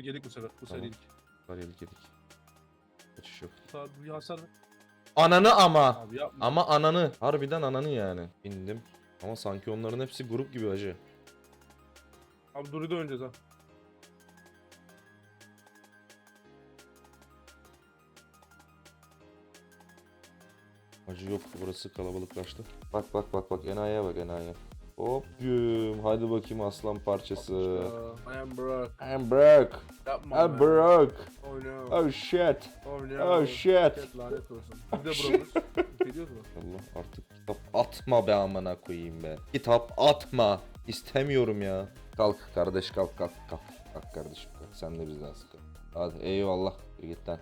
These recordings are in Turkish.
Ve Yedik bu sefer. Bu sefer Tamam. yedik. Var yedik yedik. Kaçış yok. Sağ bir hasar. Ananı ama. Abi yapma. Ama ananı. Harbiden ananı yani. İndim. Ama sanki onların hepsi grup gibi acı. Abi Duri'de oynayacağız ha. Acı yok burası kalabalıklaştı. Bak bak bak bak enayiye bak enayiye. Hop güm. Hadi bakayım aslan parçası. Ya, I am Brock. I'm broke. Yapma. I'm broke. Oh no. Oh shit. Oh no. Oh shit. Lanet olsun. Biz de Brock'uz. Biliyoruz mu? Allah artık kitap atma be amına koyayım be. Kitap atma. İstemiyorum ya. Kalk kardeş kalk kalk kalk. Kalk kardeşim kalk. Sen de bizden sıkıl. Hadi eyvallah. Git lan.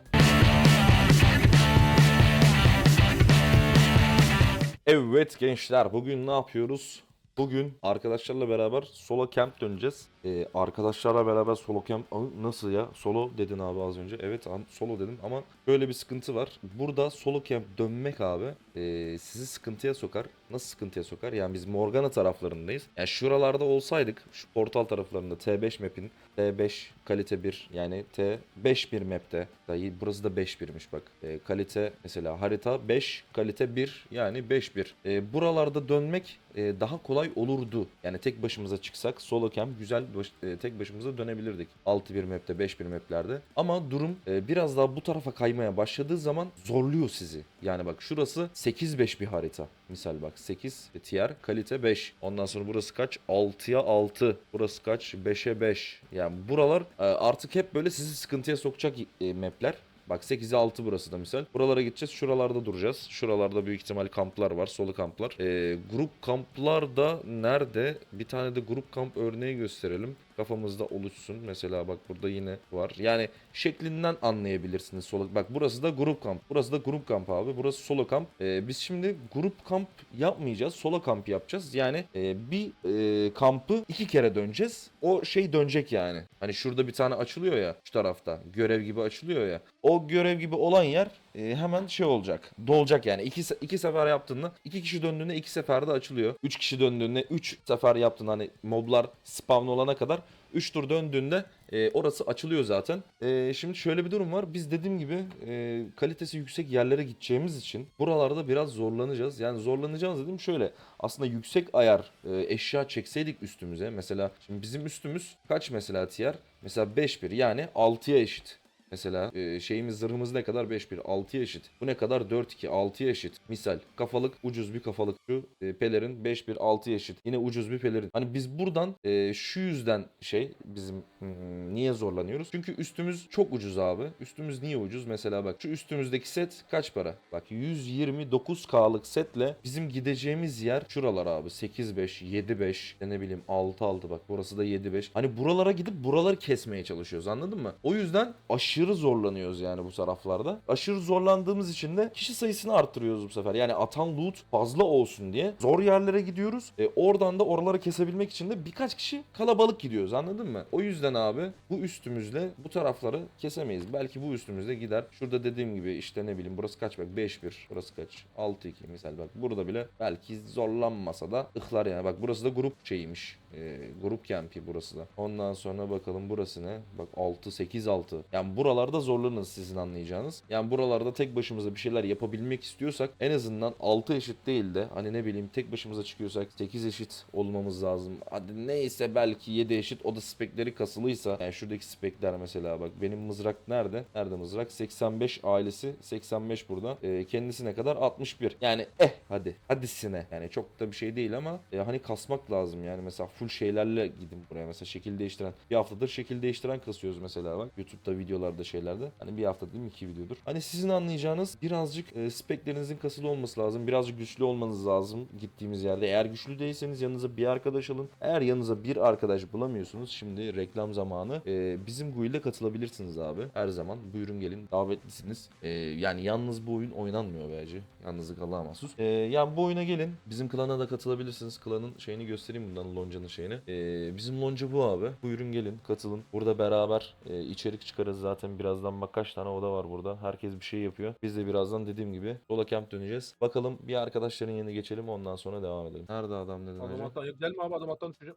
Evet gençler bugün ne yapıyoruz? Bugün arkadaşlarla beraber solo camp döneceğiz. Ee, arkadaşlarla beraber solo camp nasıl ya? Solo dedin abi az önce. Evet solo dedim ama böyle bir sıkıntı var. Burada solo camp dönmek abi e, sizi sıkıntıya sokar. Nasıl sıkıntıya sokar? Yani biz Morgana taraflarındayız. Yani şuralarda olsaydık şu portal taraflarında T5 map'in T5 kalite 1 yani T5 bir map'te dahi burası da 5 birmiş bak. E, kalite mesela harita 5 kalite 1 yani 5 1. E, buralarda dönmek e, daha kolay olurdu. Yani tek başımıza çıksak solo camp güzel baş- e, tek başımıza dönebilirdik. 6 bir map'te 5 bir map'lerde. Ama durum e, biraz daha bu tarafa kaymaya başladığı zaman zorluyor sizi. Yani bak şurası 8-5 bir harita. Misal bak 8 tier kalite 5. Ondan sonra burası kaç? 6'ya 6. Burası kaç? 5'e 5. Yani buralar e, artık hep böyle sizi sıkıntıya sokacak e, mapler. Bak 8'e 6 burası da misal. Buralara gideceğiz. Şuralarda duracağız. Şuralarda büyük ihtimal kamplar var. Solu kamplar. E, grup kamplar da nerede? Bir tane de grup kamp örneği gösterelim. Kafamızda oluşsun. Mesela bak burada yine var. Yani şeklinden anlayabilirsiniz solo. Bak burası da grup kamp. Burası da grup kamp abi. Burası solo kamp. Ee, biz şimdi grup kamp yapmayacağız. Solo kamp yapacağız. Yani e, bir e, kampı iki kere döneceğiz. O şey dönecek yani. Hani şurada bir tane açılıyor ya şu tarafta. Görev gibi açılıyor ya. O görev gibi olan yer e, hemen şey olacak. Dolacak yani. İki, iki sefer yaptığında iki kişi döndüğünde iki seferde açılıyor. Üç kişi döndüğünde üç sefer yaptığında hani moblar spawn olana kadar 3 tur döndüğünde e, orası açılıyor zaten. E, şimdi şöyle bir durum var. Biz dediğim gibi e, kalitesi yüksek yerlere gideceğimiz için buralarda biraz zorlanacağız. Yani zorlanacağız dedim şöyle. Aslında yüksek ayar e, eşya çekseydik üstümüze. Mesela şimdi bizim üstümüz kaç mesela tier? Mesela 5-1 yani 6'ya eşit. Mesela e, şeyimiz zırhımız ne kadar 5-1 6'ya eşit. Bu ne kadar 4-2 6'ya eşit. Misal kafalık ucuz bir kafalık şu e, pelerin 5-1 6'ya eşit. Yine ucuz bir pelerin. Hani biz buradan e, şu yüzden şey bizim hmm, niye zorlanıyoruz? Çünkü üstümüz çok ucuz abi. Üstümüz niye ucuz? Mesela bak şu üstümüzdeki set kaç para? Bak 129K'lık setle bizim gideceğimiz yer şuralar abi. 8-5 7-5 işte ne bileyim 6-6 bak burası da 7-5. Hani buralara gidip buraları kesmeye çalışıyoruz anladın mı? O yüzden aşırı zorlanıyoruz yani bu taraflarda. Aşırı zorlandığımız için de kişi sayısını arttırıyoruz bu sefer. Yani atan loot fazla olsun diye zor yerlere gidiyoruz. E, oradan da oraları kesebilmek için de birkaç kişi kalabalık gidiyoruz anladın mı? O yüzden abi bu üstümüzle bu tarafları kesemeyiz. Belki bu üstümüzle gider. Şurada dediğim gibi işte ne bileyim burası kaç bak 5-1 burası kaç 6-2 misal bak burada bile belki zorlanmasa da ıhlar yani bak burası da grup şeyiymiş. E, grup campi burası da. Ondan sonra bakalım burası ne? Bak 6 8 6. Buralarda zorlanırız sizin anlayacağınız. Yani buralarda tek başımıza bir şeyler yapabilmek istiyorsak en azından 6 eşit değil de hani ne bileyim tek başımıza çıkıyorsak 8 eşit olmamız lazım. Hadi neyse belki 7 eşit o da spekleri kasılıysa yani şuradaki spekler mesela bak benim mızrak nerede? Nerede mızrak? 85 ailesi 85 burada. E, kendisi ne kadar? 61. Yani eh hadi. Hadisine. Yani çok da bir şey değil ama e, hani kasmak lazım yani mesela full şeylerle gidin buraya mesela şekil değiştiren. Bir haftadır şekil değiştiren kasıyoruz mesela bak. YouTube'da videolarda şeylerde. Hani bir hafta değil mi iki videodur. Hani sizin anlayacağınız birazcık e, speklerinizin kasılı olması lazım. Birazcık güçlü olmanız lazım gittiğimiz yerde. Eğer güçlü değilseniz yanınıza bir arkadaş alın. Eğer yanınıza bir arkadaş bulamıyorsunuz şimdi reklam zamanı. E, bizim guild'e katılabilirsiniz abi. Her zaman buyurun gelin davetlisiniz. E, yani yalnız bu oyun oynanmıyor bence. Yalnızlık Allah'a mahsus. E, yani bu oyuna gelin. Bizim klana da katılabilirsiniz. Klanın şeyini göstereyim bundan Lonca'nın şeyini. E, bizim Lonca bu abi. Buyurun gelin katılın. Burada beraber e, içerik çıkarız zaten birazdan bak kaç tane oda var burada. Herkes bir şey yapıyor. Biz de birazdan dediğim gibi Sola Camp döneceğiz. Bakalım bir arkadaşların yanına geçelim ondan sonra devam edelim. Nerede adam dedin Adam hacı? attan. Gelme abi adam attan düşeceğim.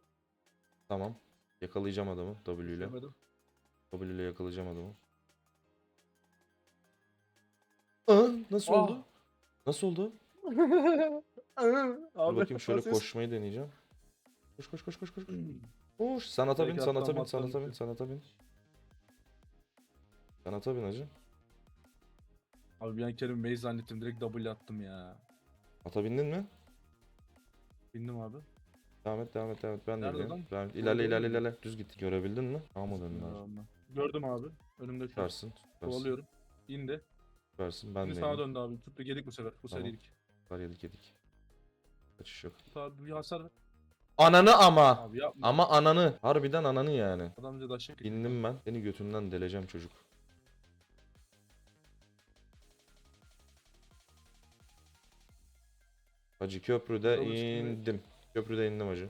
Tamam. Yakalayacağım adamı W ile. Demedim. W ile yakalayacağım adamı. Aa, nasıl Ah. oldu? Nasıl oldu? Dur bakayım şöyle koşmayı deneyeceğim. Koş koş koş koş koş. koş. Koş. Sanata bin, Belki sanata bin, sanata bin, sanata bin. Sanata bin hacı. Abi bir an Kerim Bey zannettim direkt W attım ya. Ata bindin mi? Bindim abi. Devam et, devam et, devam et. Ben de Nerede? Devam et. İlerle, ilerle, ilerle. Düz git. Görebildin mi? Almadın mı? Allah'ım. Gördüm abi. Önümde şu an. Süpersin. Süpersin. Kovalıyorum. İndi. Süpersin. Ben Şimdi de sağa yedim. döndü abi. Tuttu yedik bu sefer. Bu sefer Tamam. yedik. Var yedik yedik. Kaçış yok. Tut abi bir hasar ver. Ananı ama. Abi yapma. Ama ananı. Harbiden ananı yani. Adam bize daşak İndim ben. Seni götünden deleceğim çocuk. Hacı köprüde Yolun indim. Köprüde indim hacı.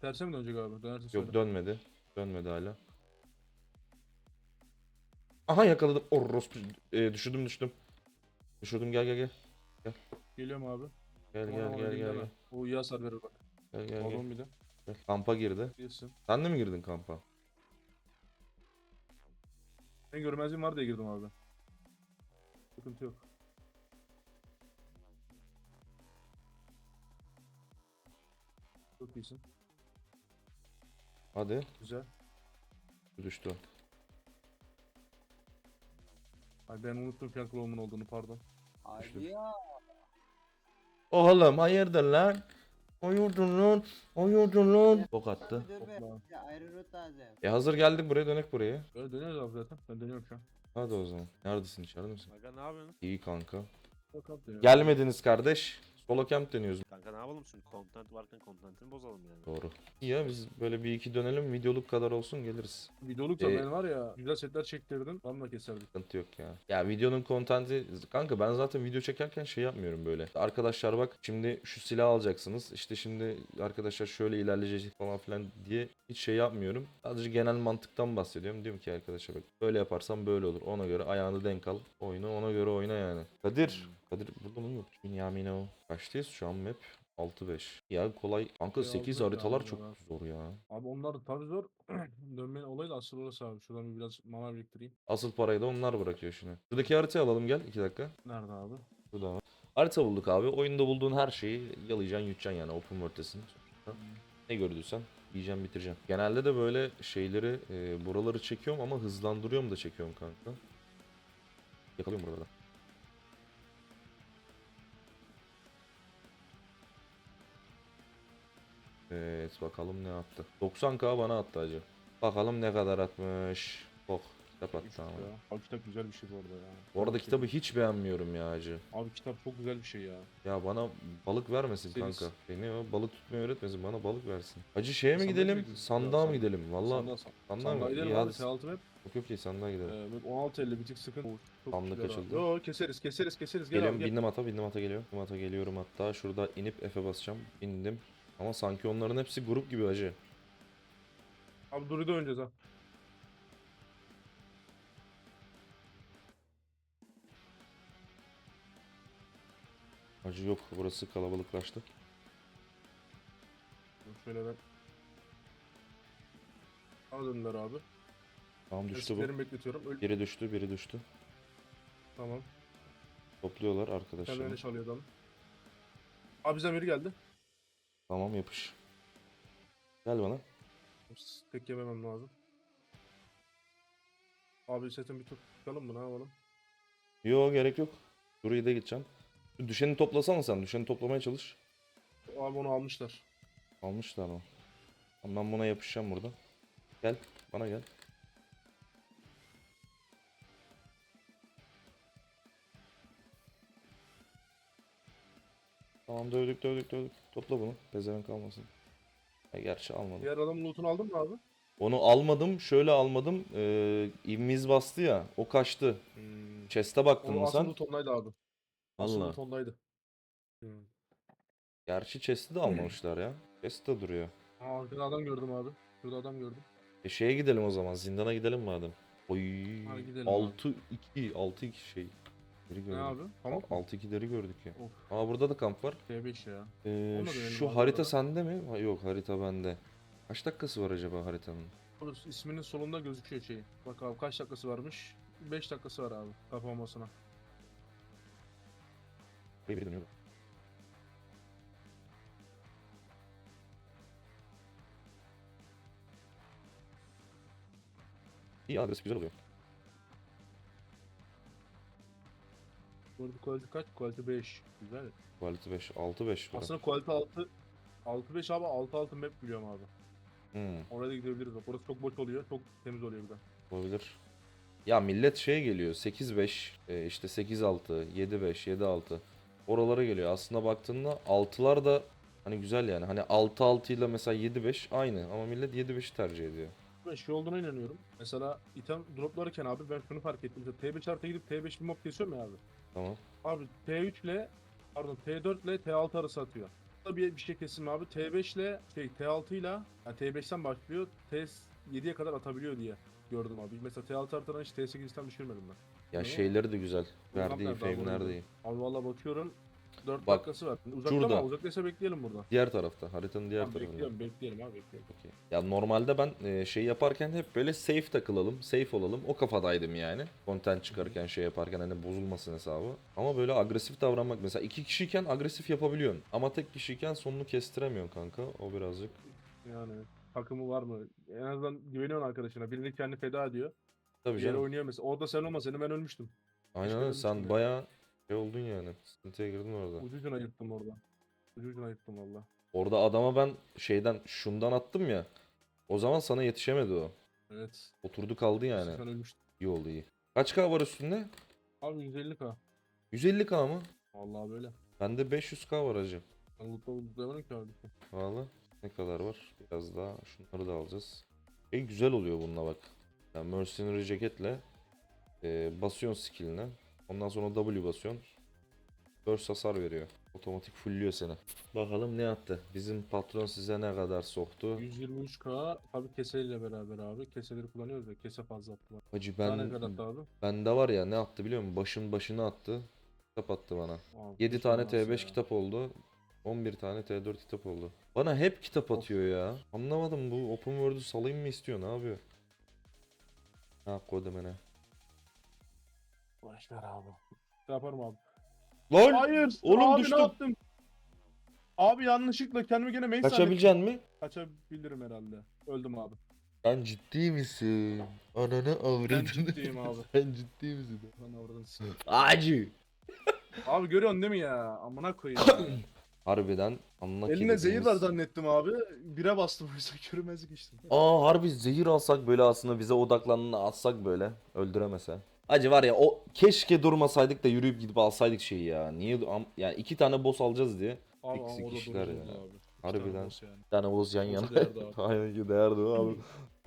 Terse mi dönecek abi? Dönerse Yok dönmedi. Dönmedi hala. Aha yakaladım. Orospu. E, düşürdüm düştüm. Düşürdüm gel gel gel. Geliyorum abi. Gel Aman gel aman gel gel. Gel O iyi hasar verir bak. gel gel. gel. Balon bir de. Gel. Kampa girdi. Girsin. Sen de mi girdin kampa? Ben görmezliğim var diye girdim abi. Sıkıntı yok. Çok iyisin. Hadi. Güzel. Düştü. Ay ben unuttum Fiyanklov'un olduğunu pardon. Düştü. Hadi ya. Oğlum hayırdır lan? Hayırdır lan? Hayırdır lan? Bok attı. Dur be. Hopla. Ya ayrı rot lazım. E hazır geldik buraya dönek buraya. Öyle dönüyoruz abi zaten. Ben dönüyorum şu an. Hadi o zaman. Neredesin içeride misin? Kanka ne yapıyorsunuz? İyi kanka. Dönüyorum. Gelmediniz kardeş. Solo camp deniyoruz. Kanka ne yapalım şimdi? Content varken content'ini bozalım yani. Doğru. İyi ya biz böyle bir iki dönelim videoluk kadar olsun geliriz. Videoluk da Ee, ben var ya güzel setler çektirdim. Damla keserdik. Sıkıntı yok ya. Ya videonun kontenti kanka ben zaten video çekerken şey yapmıyorum böyle. Arkadaşlar bak şimdi şu silah alacaksınız. İşte şimdi arkadaşlar şöyle ilerleyecek falan filan diye hiç şey yapmıyorum. Sadece genel mantıktan bahsediyorum. Diyorum ki arkadaşlar bak böyle yaparsam böyle olur. Ona göre ayağını denk al. Oyna ona göre oyna yani. Kadir. Kadir burada mı yok? Bünyamin Kaçtayız şu an map? 6-5. Ya kolay. Kanka Ya 8 aldık haritalar çok zor ya. Abi onlar tabii zor. Dönmenin olayı da asıl orası abi. Şuradan bir biraz mana biriktireyim. Asıl parayı da onlar bırakıyor şimdi. Şuradaki haritayı alalım gel 2 dakika. Nerede abi? Burada var. Harita bulduk abi. Oyunda bulduğun her şeyi yalayacaksın, yutacaksın yani open world'tesin. Ne gördüysen yiyeceksin, bitireceksin. Genelde de böyle şeyleri, e, buraları çekiyorum ama hızlandırıyorum da çekiyorum kanka. Yakalıyorum burada. Evet bakalım ne attı. 90k bana attı acı. Bakalım ne kadar atmış. Bok. Kitap attı ama. Ya. Abi kitap güzel bir şey bu arada ya. Bu arada kitabı hiç beğenmiyorum ya acı. Abi kitap çok güzel bir şey ya. Ya bana balık vermesin Deniz. kanka. Beni o balık tutmayı öğretmesin bana balık versin. Acı şeye mi Sandığa gidelim? Sandığa Ya, mı gidelim? Valla Sandığa san- sandığa Sandığa mı? gidelim İyi abi. hadi. T6 map. Yok yok sandığa gidelim. Ee, map 16.50 bir tık çok Sandık açıldı. Yo keseriz keseriz keseriz. Gel Geliyorum abi gel. bindim ata bindim ata geliyor. Bindim ata geliyorum hatta şurada inip F'e basacağım. Bindim. Ama sanki onların hepsi grup gibi acı. Abi Duri'de oynayacağız ha. Acı yok burası kalabalıklaştı. Dur Şöyle ben. Al döndüler abi. Tamam düştü bu. Bekletiyorum. Öl Biri düştü biri düştü. tamam. Topluyorlar arkadaşlar. Kendini çalıyor adam. Abi bizden biri geldi. Tamam yapış. Gel bana. Tek yememem lazım. Abi setin bir tur çıkalım mı ne yapalım? Yo gerek yok. Burayı da gideceğim. Şu Düşeni toplasana sen. Düşeni toplamaya çalış. Abi onu almışlar. Almışlar mı? Tamam, Ben buna yapışacağım burada. Gel. Bana gel. Tamam dövdük dövdük dövdük. Topla bunu. Pezevenk kalmasın. Ya gerçi almadım. Diğer adamın lootunu aldın mı abi? Onu almadım. Şöyle almadım. Ee, ivmiz bastı ya. O kaçtı. Hmm. Chest'e baktın mı sen? loot ondaydı abi. Asıl Allah. loot ondaydı. Hmm. Gerçi chest'i de almamışlar ya. Chest de duruyor. Aa, arkada adam gördüm abi. Şurada adam gördüm. E şeye gidelim o zaman. Zindana gidelim madem. Oy. Hadi gidelim abi. 6 2 6 2 şey. Deri gördük. Ne abi? Tamam. 6 2 deri gördük ya. Of. Aa burada da kamp var. T5 ya. Ee, Olmadı benim şu abi harita sende mi? Ha, yok harita bende. Kaç dakikası var acaba haritanın? Burası isminin solunda gözüküyor şeyi. Bak abi kaç dakikası varmış? 5 dakikası var abi kapanmasına. Buraya biri dönüyor. İyi agresif güzel oluyor. Burada quality kaç? Quality 5. Güzel. Quality 5, 6 5 var. Aslında quality 6 6 5 abi 6 6 map biliyorum abi. Hmm, Oraya da gidebiliriz bak. Orası çok boş oluyor. Çok temiz oluyor bir de. olabilir. Ya millet şeye geliyor 8-5 e, işte 8-6 7-5 7-6 oralara geliyor. Aslında baktığında 6'lar da hani güzel yani. Hani 6-6 ile mesela 7-5 aynı ama millet 7-5'i tercih ediyor. Ben şey olduğuna inanıyorum. Mesela item droplarken abi ben şunu fark ettim. Mesela T5 artı gidip T5 bir mob kesiyorum ya abi. Tamam. Abi T3 ile pardon T4 ile T6 arası atıyor. Burada bir, bir şey kesin abi. T5 ile şey T6 ile yani T5'ten başlıyor. T7'ye kadar atabiliyor diye gördüm abi. Mesela T6 artadan hiç T8'den düşürmedim ben. Ya şeyleri de güzel. Verdiği nerede? fame'ler de iyi. Abi valla bakıyorum. 4 Bak, dakikası var. Uzakta şurada. ama uzaktaysa bekleyelim burada. Diğer tarafta. Haritanın diğer tarafında. bekliyorum, bekleyelim abi bekleyelim. Okey. Ya normalde ben e, şey yaparken hep böyle safe takılalım, safe olalım. O kafadaydım yani. Content çıkarken şey yaparken hani bozulmasın hesabı. Ama böyle agresif davranmak mesela iki kişiyken agresif yapabiliyorsun. Ama tek kişiyken sonunu kestiremiyorsun kanka. O birazcık. Yani takımı var mı? En azından güveniyorsun arkadaşına. Birini kendi feda ediyor. Tabii Diğeri canım. oynuyor mesela. Orada sen olmasaydın ben ölmüştüm. Aynen öyle. Sen ya. bayağı şey oldun yani. Sıkıntıya girdin orada. Ucucuna yırttım orada. Ucucuna yırttım valla. Orada adama ben şeyden şundan attım ya. O zaman sana yetişemedi o. Evet. Oturdu kaldı yani. Sen ölmüştün. İyi oldu iyi. Kaç K var üstünde? Abi 150k. 150K mı? Vallahi böyle. Bende 500K var hacı. Ben lootla lootlayamadım ki abi. Valla ne kadar var? Biraz daha şunları da alacağız. E güzel oluyor bununla bak. Yani Mercenary ceketle e, basıyorsun skill'ine. Ondan sonra W basıyorsun. Burst hasar veriyor. Otomatik fullüyor seni. Bakalım ne attı? Bizim patron size ne kadar soktu? 123k tabi keseyle beraber abi. Keseleri kullanıyoruz ya. Kese fazla attılar. Hacı Ben... ne kadar attı abi? bende var ya ne attı biliyor musun? Başın başına attı. Kitap attı bana. Abi, 7 hiç tane olmaz T5 ya. kitap oldu. 11 tane T4 kitap oldu. Bana hep kitap atıyor ya. Anlamadım bu open world'u salayım mı istiyor ne yapıyor? Ha kodemene. Boş ver abi. Ne yaparım abi? Lan Hayır. oğlum abi düştüm. ne yaptım? Abi yanlışlıkla kendimi gene main kaçabilecek mi? Kaçabilirim herhalde. Öldüm abi. Sen ciddi misin? Ananı avradını. Ben ciddiyim abi. Sen ciddi misin? Ben avradını Acı. Abi görüyorsun değil mi ya? Amına koyayım. Harbiden anla Eline zehir var zannettim abi. Bire bastım oysa körümezlik içtim. Aa harbi zehir alsak böyle aslında bize odaklanını atsak böyle öldüremese. Acı var ya o keşke durmasaydık da yürüyüp gidip alsaydık şeyi ya. Niye am- yani iki tane boss alacağız diye. Abi Eksik ama orada dururuz ya. abi. İki Harbiden. tane boss yani. Bir tane boss yan yana. değerdi abi. Aynen ki değerdi o abi.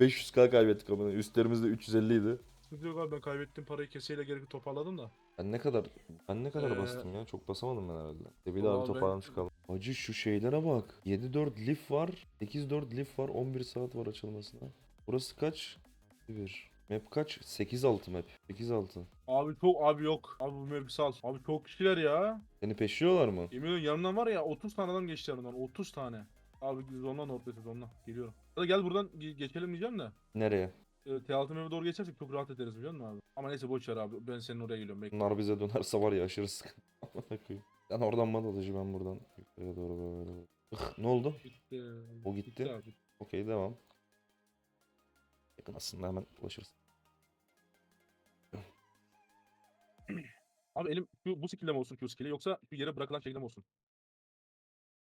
500k kaybettik ama üstlerimizde 350 idi. Sıkıntı yok abi ben kaybettiğim parayı keseyle geri toparladım da. Ben ne kadar ben ne kadar Ee, bastım ya? Çok basamadım ben herhalde. Bir daha vallahi ben- toparlanıp çıkalım. Acı şu şeylere bak. 7-4 lif var. 8-4 lif var. 11 saat var açılmasına. Burası kaç? 1. Map kaç? 8-6 map. 8-6. Abi çok abi yok. Abi bu mevki sal. Abi çok kişiler ya. Seni peşliyorlar mı? Yemin ediyorum yanımdan var ya 30 tane adam geçti yanımdan. 30 tane. Abi zondan ortası zondan. Geliyorum. Ya da gel buradan ge- geçelim diyeceğim de. Nereye? E, T6 meve doğru geçersek çok rahat ederiz biliyor musun abi? Ama neyse boş ver abi. Ben senin oraya geliyorum. Bekle. Bunlar bize dönerse var ya aşırı sıkıntı. Amına koyayım. Sen oradan bana alıcı ben buradan yukarıya doğru böyle. Ih, ne oldu? Gitti. O gitti. abi. Okey devam. Yakın aslında hemen ulaşırız. Abi elim şu, bu skill'de mi olsun Q skill'i yoksa şu yere bırakılan şekilde mi olsun?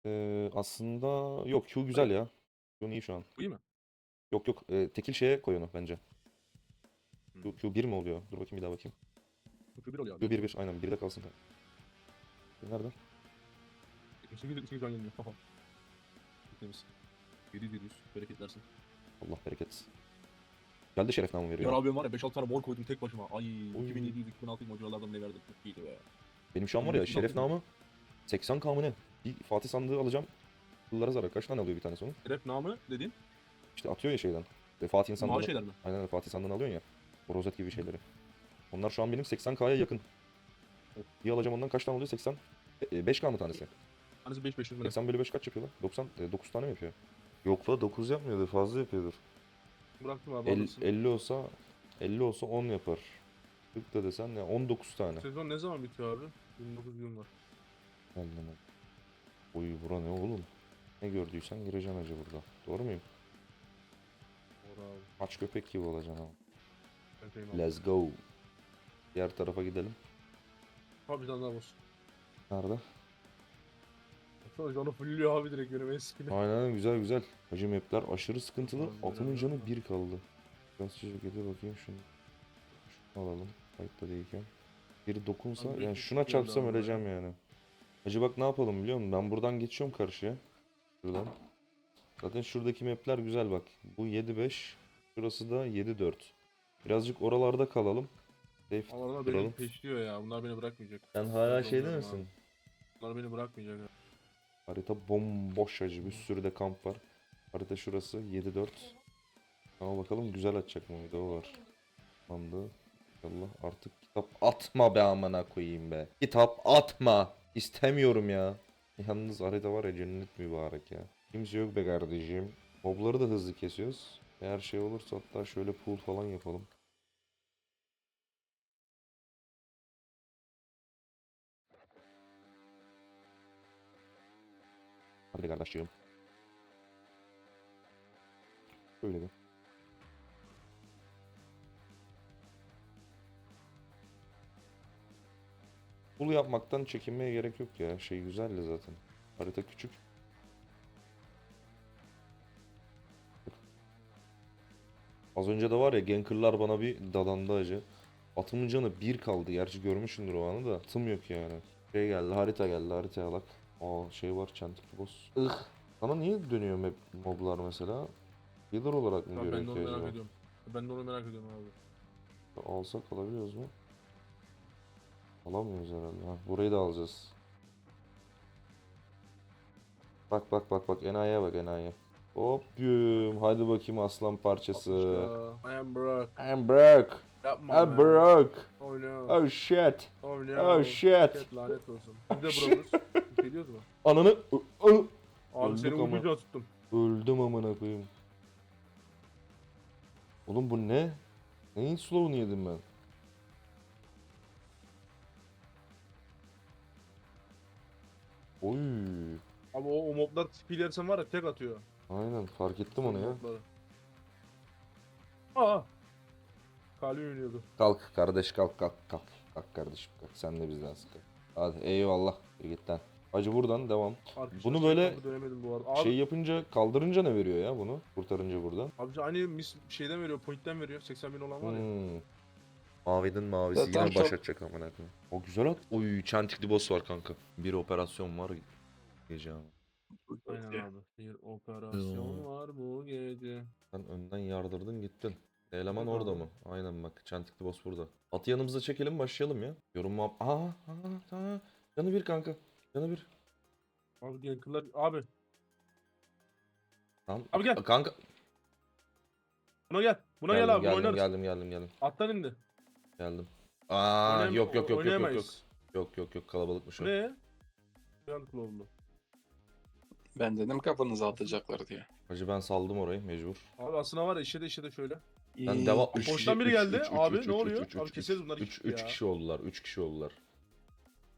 Ee, aslında yok Q güzel ya. Q iyi şu an. Bu iyi mi? Yok yok e, tekil şeye koy onu bence. Hmm. Q, Q1 mi oluyor? Dur bakayım bir daha bakayım. Q bir oluyor abi. Q1 1 aynen 1'de kalsın. Nereden? 8 8 can gelmiyor. Haha. Temiz. 700 bereketlersin. Allah bereket. Geldi şeref namı Ya veriyor. abi var ya 5-6 tane mor koydum tek başıma. Ay Oy. 2700 2600 maceralardan ne verdim. Çok iyiydi be. Benim şu an var ya Benim şeref altı mı? namı 80 k mı ne? Bir Fatih sandığı alacağım. Yıllara zarar. Kaç tane alıyor bir tanesi onu? Rap namı dediğin İşte atıyor ya şeyden. Ve mavi sandığını. şeyler mi? Aynen Fatih sandığını alıyorsun ya. O rozet gibi şeyleri. Onlar şu an benim 80k'ya yakın. Bir alacağım ondan kaç tane oluyor? 80. 5k mı tanesi? Tanesi 5 500 mi? 80 bölü 5 kaç yapıyor lan? 90, e, 9 tane mi yapıyor? Yok la 9 yapmıyordur fazla yapıyordur. Bıraktım abi. El- alırsın. 50 olsa 50 olsa 10 yapar. 40 da desen ya 19 tane. Sezon ne zaman bitiyor abi? 29 gün var. Ben. Oy bura ne oğlum? Ne gördüysen gireceksin acı burada. Doğru muyum? Doğru abi. Aç köpek gibi olacaksın ama. Abi. Let's go. Diğer tarafa gidelim. Abi bir tane daha boss. Nerede? Baksana canı fullüyor abi direkt benim eskili. Aynen güzel güzel. Hacı mapler aşırı sıkıntılı. Atımın canı. 1 kaldı. Biraz şirkete bakayım şunu. Şunu alalım. Kayıtta değilken. Biri dokunsa Abi yani bir şuna geldi çarpsam öleceğim yani. Hacı bak ne yapalım biliyor musun? Ben buradan geçiyorum karşıya. Şuradan. Zaten şuradaki mapler güzel bak. Bu 7-5. Şurası da 7-4. Birazcık oralarda kalalım. Safe Allah'ına beni duralım. peşliyor ya. Bunlar beni bırakmayacak. Sen hala Yok, şeyde misin? Bunlar beni bırakmayacak. ya. Harita bomboş acı. Bir sürü de kamp var. Harita şurası 7-4. Ama bakalım güzel açacak mı? Bir de o var. Tamamdı. İnşallah artık kitap atma be amına koyayım be. Kitap atma. İstemiyorum ya. Yalnız harita var ya cennet mübarek ya. Kimse yok be kardeşim. Mobları da hızlı kesiyoruz. Eğer şey olursa hatta şöyle pool falan yapalım. Hadi kardeşim. Öyle de. Pool yapmaktan çekinmeye gerek yok ya. Şey güzeldi zaten. Harita küçük. Az önce de var ya gankerlar bana bir dadandı acı. Atımın canı bir kaldı. Gerçi görmüşsündür o anı da. Atım yok yani. Şey geldi harita geldi harita alak. Aa şey var çentikli boss. Ih. Sana niye dönüyor map moblar mesela? Healer olarak mı görüyor ben de onu merak ediyorum. Ben de onu merak ediyorum abi. Alsak alabiliyoruz mu? Alamıyoruz herhalde. Ha, burayı da alacağız. Bak bak bak bak enayiye bak enayiye. Hop güm. Hadi bakayım aslan parçası. Atmışlar. I am broke. I'm broke. Yapma I'm be. broke. Oh no. Oh shit. Oh no. Oh shit. Lanet olsun. Biz de brokuz. Geliyoruz mu? Ananı ı- Abi Öldük seni ama. tuttum. öldüm amına koyayım. Oğlum bu ne? Neyin slow'unu yedim ben? Oy. Abi o, o moblar speed yersen var ya tek atıyor. Aynen fark ettim onu ya. Mobları. Aa. Kalbi oynuyordu. Kalk kardeş kalk kalk kalk. Kalk kardeşim kalk sen de bizden sıkı. Hadi eyvallah. Git lan. Hacı buradan devam. Arkadaşlar, Bunu şey böyle dönemedim bu arada. Abi, Şey yapınca kaldırınca ne veriyor ya bunu? Kurtarınca buradan. abi aynı mis şeyden veriyor, pointten veriyor. 80 bin olan var ya. Hmm. Mavinin mavisi Zaten yine çok- baş atacak amına koyayım. O güzel at. Oy çentikli boss var kanka. Bir operasyon var gece ama. Aynen abi. Bir operasyon var bu gece. Sen önden yardırdın gittin. Eleman Evet orada abi. mı? Aynen bak çentikli boss burada. Atı yanımıza çekelim başlayalım ya. Yorum muhab... Aa, aa, aa. Canı bir kanka. Canı bir. Abi gankırlar. Abi. Tamam. Abi gel. Kanka. Buna gel. Buna geldim, gel abi. Geldim, oynarız. geldim geldim geldim Attan indi. geldim. Aa Oynayam- yok yok yok yok yok yok. Yok yok yok kalabalıkmış ne? Yan klonlu. Ben dedim kafanıza atacaklar diye. Hacı ben saldım orayı mecbur. Abi aslında var ya işe de işe de şöyle. Ben devam. Abi boştan biri geldi. Abi ne oluyor? Üç, Abi üç, keseriz üç, bunları üç, hiç üç ya. kişi oldular. 3 kişi oldular.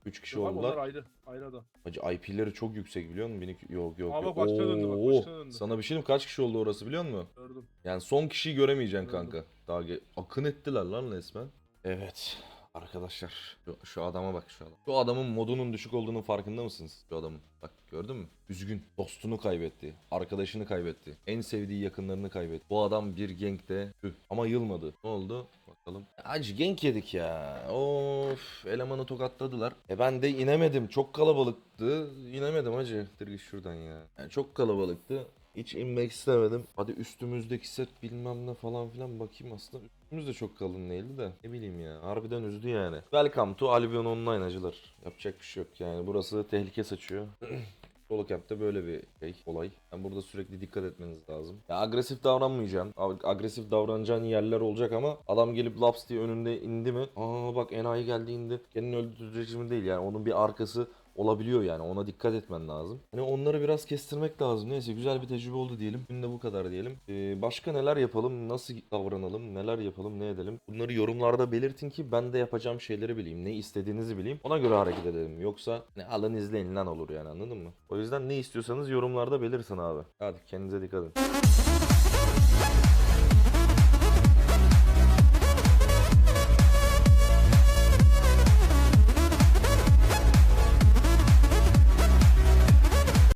3 kişi Yok abi onlar oldular. ayrı. Ayrı adam. Hacı IP'leri çok yüksek biliyor musun? Benim yok yok Aa, yok. bak başka döndü, bak Oo, döndü. Sana bir şey diyeyim mi? kaç kişi oldu orası biliyor musun? Gördüm. Yani son kişiyi göremeyeceksin Gördüm. kanka. Daha ge- akın ettiler lan resmen. Evet. Arkadaşlar şu, şu adama bak şu adam. Şu adamın modunun düşük olduğunun farkında mısınız? Şu adamın. Bak gördün mü? Üzgün. Dostunu kaybetti. Arkadaşını kaybetti. En sevdiği yakınlarını kaybetti. Bu adam bir genkte tüh. Ama yılmadı. Ne oldu? Bakalım. Acı genk yedik ya. Of elemanı tokatladılar. E ben de inemedim. Çok kalabalıktı. İnemedim hacı. Dur git şuradan ya. Yani çok kalabalıktı. Hiç inmek istemedim. Hadi üstümüzdeki set bilmem ne falan filan bakayım aslında. Üstümüz de çok kalın değildi de. Ne bileyim ya. Harbiden üzdü yani. Welcome to Albion Online acılar. Yapacak bir şey yok yani. Burası tehlike saçıyor. Solo Camp'te böyle bir şey, olay. Yani burada sürekli dikkat etmeniz lazım. Ya agresif davranmayacaksın. Ag- Agresif davranacağın yerler olacak ama adam gelip laps diye önünde indi mi? Aa bak enayi geldi indi. Kendini öldürecek mi değil yani. Onun bir arkası olabiliyor yani ona dikkat etmen lazım. Hani onları biraz kestirmek lazım. Neyse güzel bir tecrübe oldu diyelim. Bugün de bu kadar diyelim. Ee, başka neler yapalım? Nasıl davranalım? Neler yapalım? Ne edelim? Bunları yorumlarda belirtin ki ben de yapacağım şeyleri bileyim. Ne istediğinizi bileyim. Ona göre hareket edelim. Yoksa ne alın izleyin lan olur yani anladın mı? O yüzden ne istiyorsanız yorumlarda belirtin abi. Hadi kendinize dikkat edin.